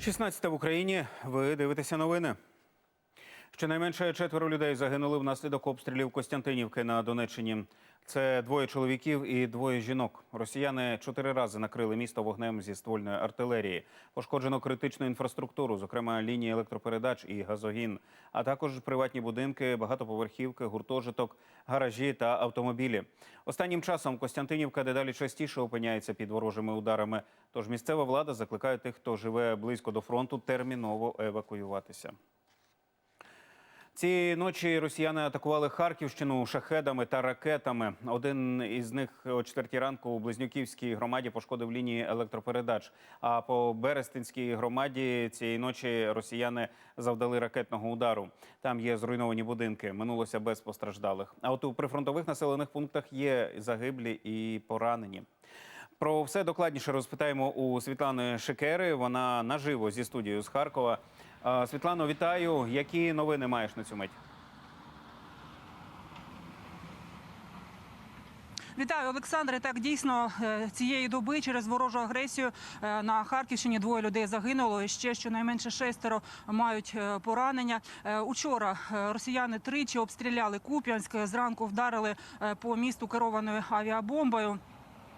16 в Україні. Ви дивитеся новини. Щонайменше четверо людей загинули внаслідок обстрілів Костянтинівки на Донеччині. Це двоє чоловіків і двоє жінок. Росіяни чотири рази накрили місто вогнем зі ствольної артилерії. Пошкоджено критичну інфраструктуру, зокрема лінії електропередач і газогін, а також приватні будинки, багатоповерхівки, гуртожиток, гаражі та автомобілі. Останнім часом Костянтинівка дедалі частіше опиняється під ворожими ударами. Тож місцева влада закликає тих, хто живе близько до фронту, терміново евакуюватися. Цієї ночі росіяни атакували Харківщину шахедами та ракетами. Один із них о четвертій ранку у Близнюківській громаді пошкодив лінії електропередач. А по Берестинській громаді цієї ночі росіяни завдали ракетного удару. Там є зруйновані будинки. Минулося без постраждалих. А от у прифронтових населених пунктах є загиблі і поранені. Про все докладніше розпитаємо у Світлани Шикери. Вона наживо зі студією з Харкова. А, Світлано, вітаю. Які новини маєш на цю мить? Вітаю, Олександре. Так дійсно е, цієї доби через ворожу агресію е, на Харківщині двоє людей загинуло. І ще щонайменше шестеро мають е, поранення. Е, Учора е, росіяни тричі обстріляли Куп'янськ. Зранку вдарили е, по місту керованою авіабомбою.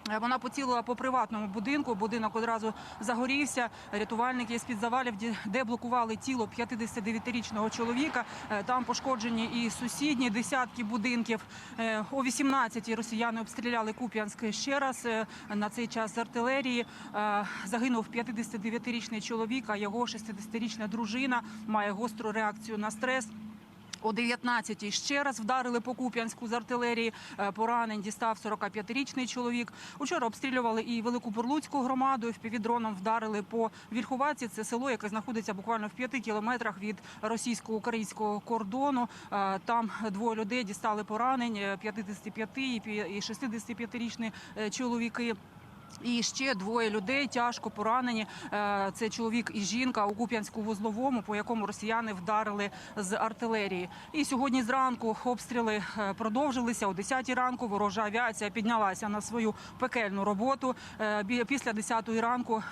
Е, Вона поцілила по приватному будинку. Будинок одразу загорівся. Рятувальники з під завалів де блокували тіло 59-річного чоловіка. Е, Там пошкоджені і сусідні десятки будинків. Е, О 18-й росіяни обстріляли Куп'янськ ще раз. На цей час з артилерії загинув 59-річний чоловік. А його 60-річна дружина має гостру реакцію на стрес. О 19-й ще раз вдарили по Куп'янську з артилерії. Е, Поранень дістав 45-річний чоловік. Учора обстрілювали і Велику Бурлуцьку громаду. Впівдроном вдарили по Вільховаці. Це село, яке знаходиться буквально в п'яти кілометрах від російсько-українського кордону. Е, Там двоє людей дістали поранень. е, 55 і пі- і 65-річні е, чоловіки. І ще двоє людей тяжко поранені. Е, Це чоловік і жінка у Куп'янську вузловому, по якому росіяни вдарили з артилерії. І сьогодні зранку обстріли е, продовжилися. О 10 ранку ворожа авіація піднялася на свою пекельну роботу. Е, Після 10 ранку.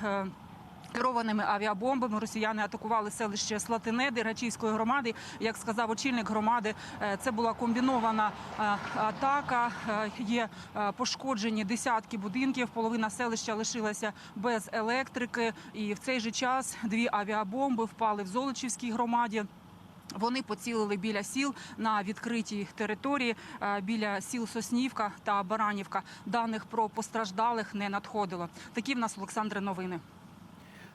Керованими авіабомбами росіяни атакували селище Слатине Дергачівської громади. Як сказав очільник громади, е, це була комбінована е, атака. Е, Є пошкоджені десятки будинків. Половина селища лишилася без електрики. І в цей же час дві авіабомби впали в Золочівській громаді. Вони поцілили біля сіл на відкритій території біля сіл Соснівка та Баранівка. Даних про постраждалих не надходило. Такі в нас Олександре новини.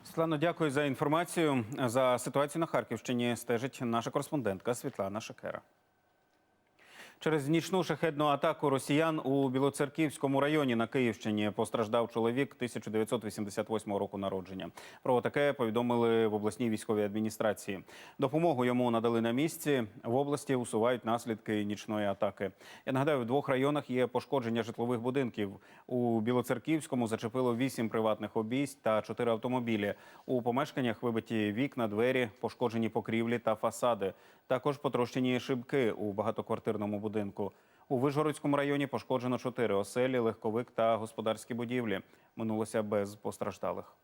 Світлано, дякую за інформацію. За ситуацію на Харківщині стежить наша кореспондентка Світлана Шакера. Через нічну шахедну атаку росіян у Білоцерківському районі на Київщині постраждав чоловік 1988 року народження. Про таке повідомили в обласній військовій адміністрації. Допомогу йому надали на місці. В області усувають наслідки нічної атаки. Я нагадаю, в двох районах є пошкодження житлових будинків. У Білоцерківському зачепило вісім приватних обійсть та чотири автомобілі. У помешканнях вибиті вікна, двері, пошкоджені покрівлі та фасади. Також потрощені шибки у багатоквартирному будинку. У Вишгородському районі пошкоджено чотири оселі, легковик та господарські будівлі. Минулося без постраждалих.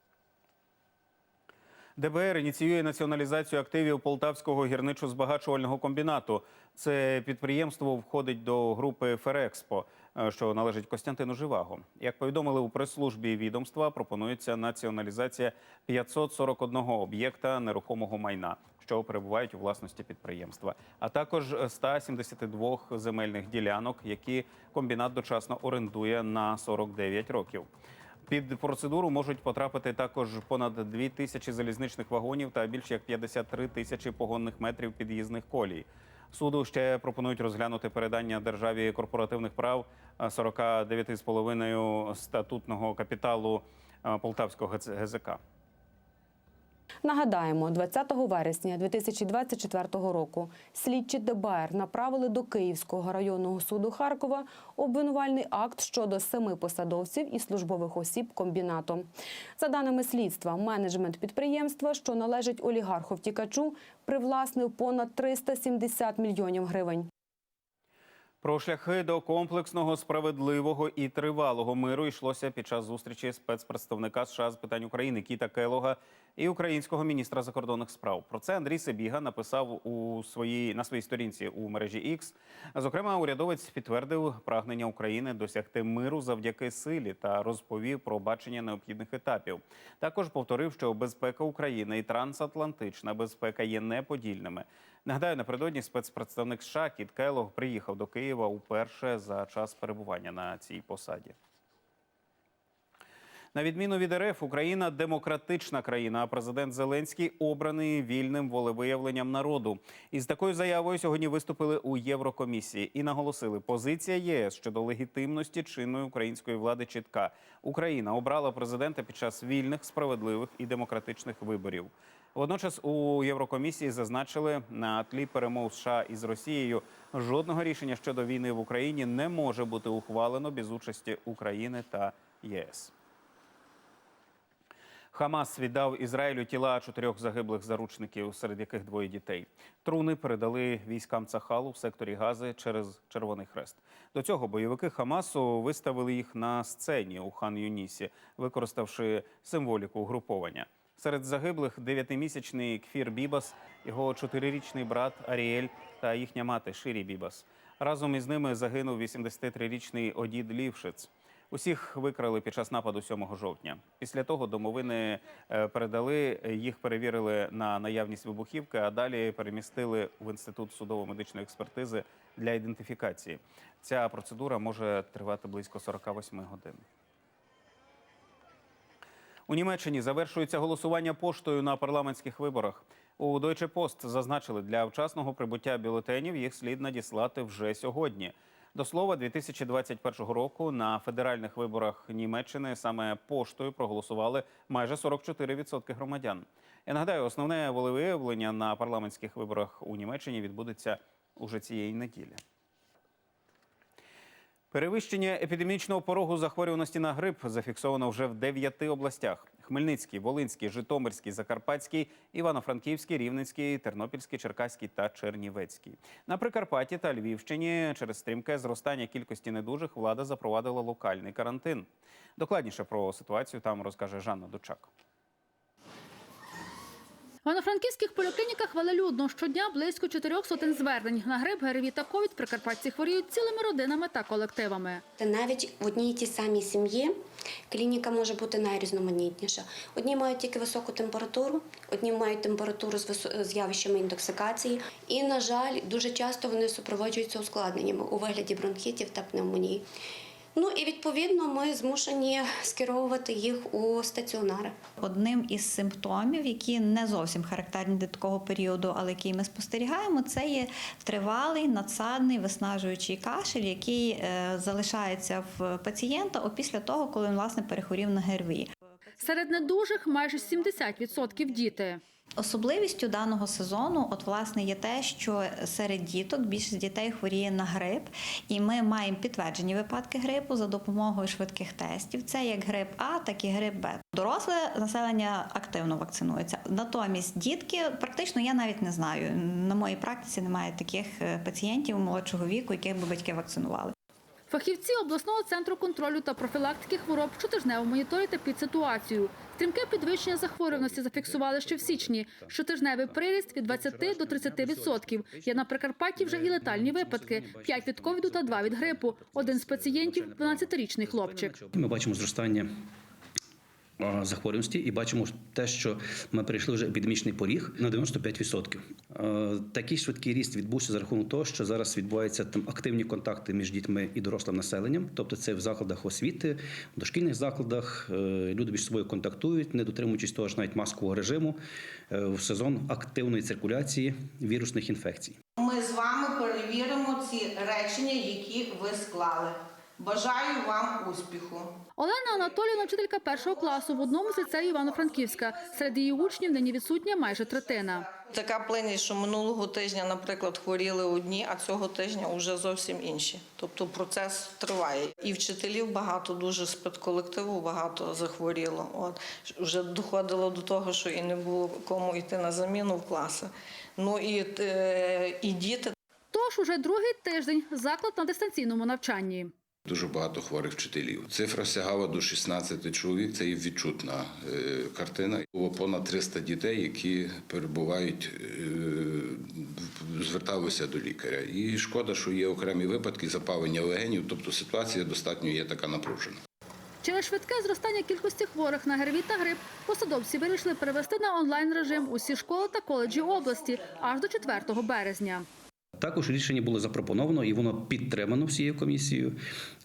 ДБР ініціює націоналізацію активів Полтавського гірничо-збагачувального комбінату. Це підприємство входить до групи Ферекспо, е, що належить Костянтину Живаго. Як повідомили у прес-службі відомства, пропонується націоналізація 541 об'єкта нерухомого майна, що перебувають у власності підприємства, а також 172 земельних ділянок, які комбінат дочасно орендує на 49 років. Під процедуру можуть потрапити також понад 2 тисячі залізничних вагонів та більш як 53 тисячі погонних метрів під'їзних колій. Суду ще пропонують розглянути передання державі корпоративних прав а, 49,5 статутного капіталу Полтавського ГЦ- ГЗК. Нагадаємо, 20 вересня 2024 року слідчі ДБР направили до Київського районного суду Харкова обвинувальний акт щодо семи посадовців і службових осіб комбінату. За даними слідства, менеджмент підприємства, що належить олігарху втікачу, привласнив понад 370 мільйонів гривень. Про шляхи до комплексного, справедливого і тривалого миру йшлося під час зустрічі спецпредставника США з питань України Кіта Келога і українського міністра закордонних справ. Про це Андрій Себіга написав у своїй на своїй сторінці у мережі X. Зокрема, урядовець підтвердив прагнення України досягти миру завдяки силі та розповів про бачення необхідних етапів. Також повторив, що безпека України і трансатлантична безпека є неподільними. Нагадаю, напередодні спецпредставник США Кіт Келлог приїхав до Києва уперше за час перебування на цій посаді. На відміну від РФ, Україна демократична країна, а президент Зеленський обраний вільним волевиявленням народу. Із такою заявою сьогодні виступили у Єврокомісії і наголосили, позиція єС щодо легітимності чинної української влади чітка. Україна обрала президента під час вільних, справедливих і демократичних виборів. Водночас у Єврокомісії зазначили на тлі перемов США із Росією жодного рішення щодо війни в Україні не може бути ухвалено без участі України та ЄС. Хамас віддав Ізраїлю тіла чотирьох загиблих заручників, серед яких двоє дітей. Труни передали військам Цахалу в секторі Гази через Червоний Хрест. До цього бойовики Хамасу виставили їх на сцені у хан Юнісі, використавши символіку угруповання. Серед загиблих дев'ятимісячний Кфір Бібас, його чотирирічний брат Аріель та їхня мати Ширі Бібас. Разом із ними загинув 83-річний Одід Лівшиц. Усіх викрали під час нападу 7 жовтня. Після того домовини е, передали, їх перевірили на наявність вибухівки, а далі перемістили в інститут судово-медичної експертизи для ідентифікації. Ця процедура може тривати близько 48 годин. У Німеччині завершується голосування поштою на парламентських виборах. У Deutsche Post зазначили, для вчасного прибуття бюлетенів їх слід надіслати вже сьогодні. До слова, 2021 року на федеральних виборах Німеччини саме поштою проголосували майже 44% громадян. Я нагадаю, основне волевиявлення на парламентських виборах у Німеччині відбудеться уже цієї неділі. Перевищення епідемічного порогу захворюваності на грип зафіксовано вже в дев'яти областях: Хмельницький, Волинський, Житомирський, Закарпатський, Івано-Франківський, Рівненський, Тернопільський, Черкаський та Чернівецький. На Прикарпатті та Львівщині через стрімке зростання кількості недужих влада запровадила локальний карантин. Докладніше про ситуацію там розкаже Жанна Дучак. В Івано-Франківських поліклініках велелюдно щодня близько чотирьох сотень звернень. На грип, ГРВІ та ковід прикарпатці хворіють цілими родинами та колективами. Навіть в одній і тій самій сім'ї клініка може бути найрізноманітніша. Одні мають тільки високу температуру, одні мають температуру з явищами інтоксикації. І, на жаль, дуже часто вони супроводжуються ускладненнями у вигляді бронхітів та пневмонії. Ну і відповідно ми змушені скеровувати їх у стаціонари. Одним із симптомів, які не зовсім характерні для такого періоду, але який ми спостерігаємо, це є тривалий надсадний виснажуючий кашель, який е, залишається в пацієнта опісля того, коли він власне перехворів на ГРВІ. Серед недужих майже 70% діти. Особливістю даного сезону, от власне, є те, що серед діток більшість дітей хворіє на грип, і ми маємо підтверджені випадки грипу за допомогою швидких тестів. Це як грип А, так і грип Б. Доросле населення активно вакцинується. Натомість дітки практично я навіть не знаю. На моїй практиці немає таких е, пацієнтів молодшого віку, яких би батьки вакцинували. Фахівці обласного центру контролю та профілактики хвороб щотижнево моніторять ситуацію. Стрімке підвищення захворюваності зафіксували ще в січні. Щотижневий приріст від 20 до 30 відсотків. Є на Прикарпатті вже і летальні випадки: 5 від ковіду та 2 від грипу. Один з пацієнтів – 12-річний хлопчик. Ми бачимо зростання захворюваності і бачимо те, що ми перейшли вже епідемічний поріг на 95%. Е, Такий швидкий ріст відбувся за рахунок того, що зараз відбуваються там активні контакти між дітьми і дорослим населенням, тобто це в закладах освіти, в дошкільних закладах. е, Люди між собою контактують, не дотримуючись того ж навіть маскового режиму е, в сезон активної циркуляції вірусних інфекцій. Ми з вами перевіримо ці речення, які ви склали. Бажаю вам успіху. Олена Анатоліївна, вчителька першого класу в одному з ліцеїв Івано-Франківська. Серед її учнів нині відсутня майже третина. Така плинність, що минулого тижня, наприклад, хворіли одні, а цього тижня вже зовсім інші. Тобто процес триває. І вчителів багато дуже з педколективу багато захворіло. От вже доходило до того, що і не було кому йти на заміну в класи. Ну і, е, і діти Тож Тож уже другий тиждень заклад на дистанційному навчанні. Дуже багато хворих вчителів. Цифра сягала до 16 чоловік. Це є відчутна е, картина. Було понад 300 дітей, які перебувають, е, зверталися до лікаря. І шкода, що є окремі випадки запалення легенів, тобто ситуація достатньо є така напружена. Через швидке зростання кількості хворих на ГРВІ та грип посадовці вирішили перевести на онлайн режим усі школи та коледжі області аж до 4 березня. Також рішення було запропоновано і воно підтримано всією комісією.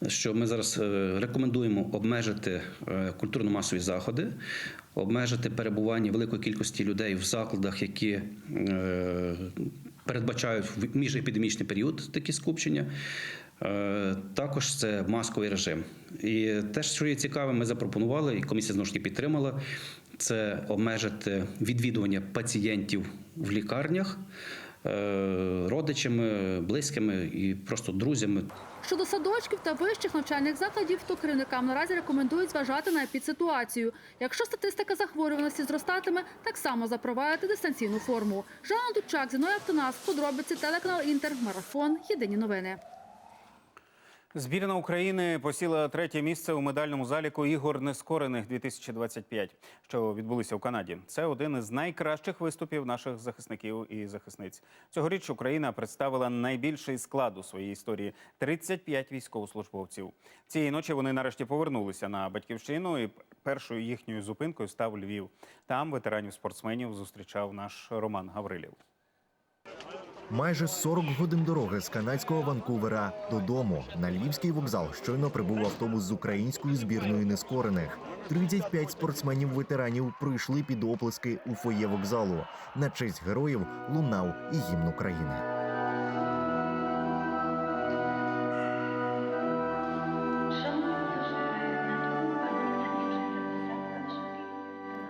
Що ми зараз е, рекомендуємо обмежити е, культурно-масові заходи, обмежити перебування великої кількості людей в закладах, які е, передбачають в міжепідемічний період такі скупчення. Також це масковий режим. І те, що є цікаве, ми запропонували, і комісія знову ж таки підтримала. Це обмежити відвідування пацієнтів в лікарнях родичами, близькими і просто друзями. Щодо садочків та вищих навчальних закладів, то керівникам наразі рекомендують зважати на епідситуацію. Якщо статистика захворюваності зростатиме, так само запровадити дистанційну форму. Жанна Дучак, Зіноя Автонас, подробиці, телеканал Інтер, Марафон, Єдині новини. Збірна України посіла третє місце у медальному заліку ігор нескорених 2025, що відбулися в Канаді. Це один із найкращих виступів наших захисників і захисниць. Цьогоріч Україна представила найбільший склад у своїй історії 35 військовослужбовців. Цієї ночі вони нарешті повернулися на батьківщину, і першою їхньою зупинкою став Львів. Там ветеранів спортсменів зустрічав наш Роман Гаврилів. Майже 40 годин дороги з канадського Ванкувера додому на львівський вокзал щойно прибув автобус з українською збірною нескорених. 35 спортсменів-ветеранів прийшли під оплески у фоє вокзалу. На честь героїв лунав і гімн України.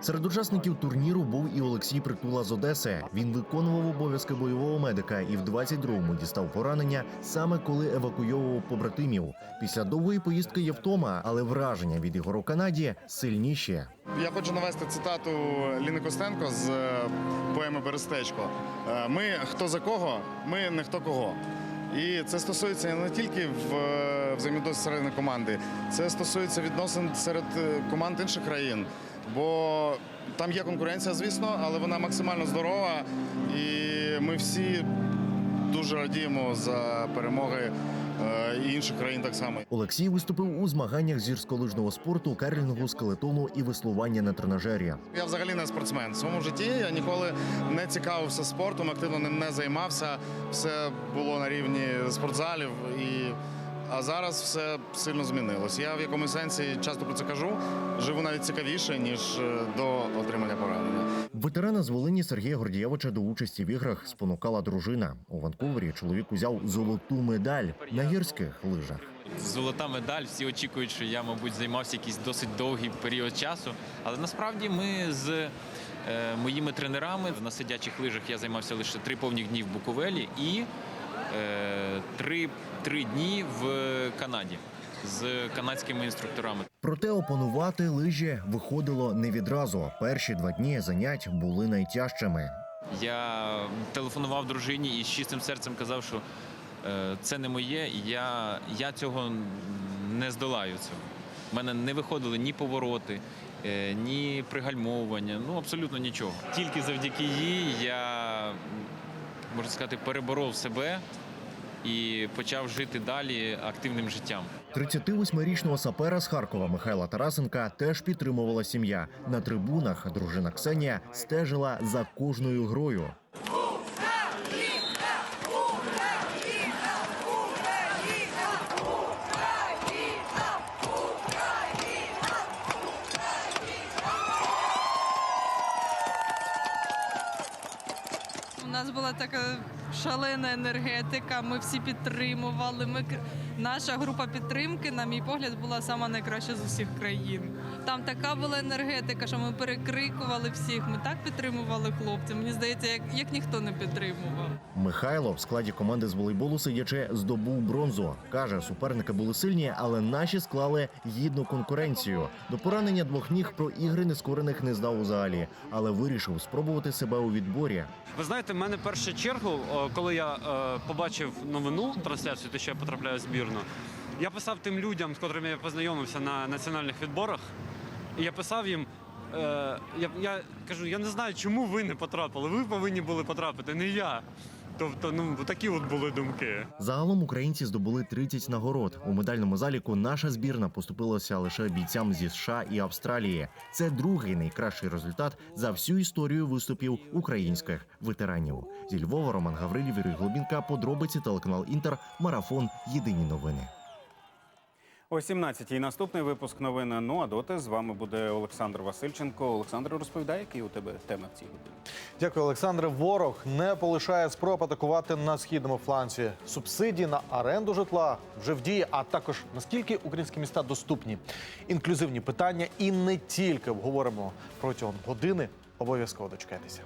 Серед учасників турніру був і Олексій Притула з Одеси. Він виконував обов'язки бойового медика і в 22-му дістав поранення саме коли евакуйовував побратимів. Після довгої поїздки є втома, але враження від ігор у Канаді сильніші. Я хочу навести цитату Ліни Костенко з е, поеми Берестечко. Е, Ми хто за кого, ми не хто кого. І це стосується не тільки в е, команди, це стосується відносин серед команд інших країн. Бо там є конкуренція, звісно, але вона максимально здорова. І ми всі дуже радіємо за перемоги е, і інших країн так само. Олексій виступив у змаганнях з гірськолижного спорту, керлінгу, скелетону і веслування на тренажері. Я взагалі не спортсмен. В своєму житті я ніколи не цікавився спортом, активно ним не займався. Все було на рівні спортзалів. І... А зараз все сильно змінилось. Я в якомусь сенсі часто про це кажу. Живу навіть цікавіше, ніж е, до отримання поранення. Ветерана з Волині Сергія Гордієвича до участі в іграх спонукала дружина. У Ванкувері чоловік узяв золоту медаль на гірських лижах. Золота медаль. Всі очікують, що я, мабуть, займався якийсь досить довгий період часу. Але насправді ми з е, моїми тренерами на сидячих лижах я займався лише три повних дні в Буковелі і три, три дні в Канаді з канадськими інструкторами. Проте опанувати лижі виходило не відразу. Перші два дні занять були найтяжчими. Я телефонував дружині і з чистим серцем казав, що е, це не моє, я, я цього не здолаю. Цього. У мене не виходили ні повороти, е, ні пригальмовування, ну абсолютно нічого. Тільки завдяки їй я, можна сказати, переборов себе і почав жити далі активним життям. 38-річного сапера з Харкова Михайла Тарасенка теж підтримувала сім'я. На трибунах дружина Ксенія стежила за кожною грою. Шалена енергетика. Ми всі підтримували. Ми Наша група підтримки, на мій погляд, була сама найкраща з усіх країн. Там така була енергетика, що ми перекрикували всіх. Ми так підтримували хлопців. Мені здається, як, як ніхто не підтримував. Михайло в складі команди з волейболу сидячи здобув бронзу. Каже, суперники були сильні, але наші склали гідну конкуренцію. До поранення двох ніг про ігри нескорених не здав взагалі, але вирішив спробувати себе у відборі. Ви знаєте, в мене першу чергу, коли я е, побачив новину трансляцію, те, що я потрапляю в збірну, я писав тим людям, з котрими я познайомився на національних відборах, і я писав їм. Е, я, я кажу, я не знаю, чому ви не потрапили. Ви повинні були потрапити, не я. Тобто, ну такі от були думки. Загалом українці здобули 30 нагород. У медальному заліку наша збірна поступилася лише бійцям зі США і Австралії. Це другий найкращий результат за всю історію виступів українських ветеранів. Зі Львова Роман Гаврилів, Юрій Глобінка, подробиці телеканал Інтер, марафон. Єдині новини. О 17-й наступний випуск новин. Ну а доти з вами буде Олександр Васильченко. Олександр розповідає, які у тебе теми в цій годині. Дякую, Олександре. Ворог не полишає спроб атакувати на східному фланзі. Субсидії на оренду житла вже в дії, а також наскільки українські міста доступні. Інклюзивні питання і не тільки обговоримо протягом години. Обов'язково дочекайтеся.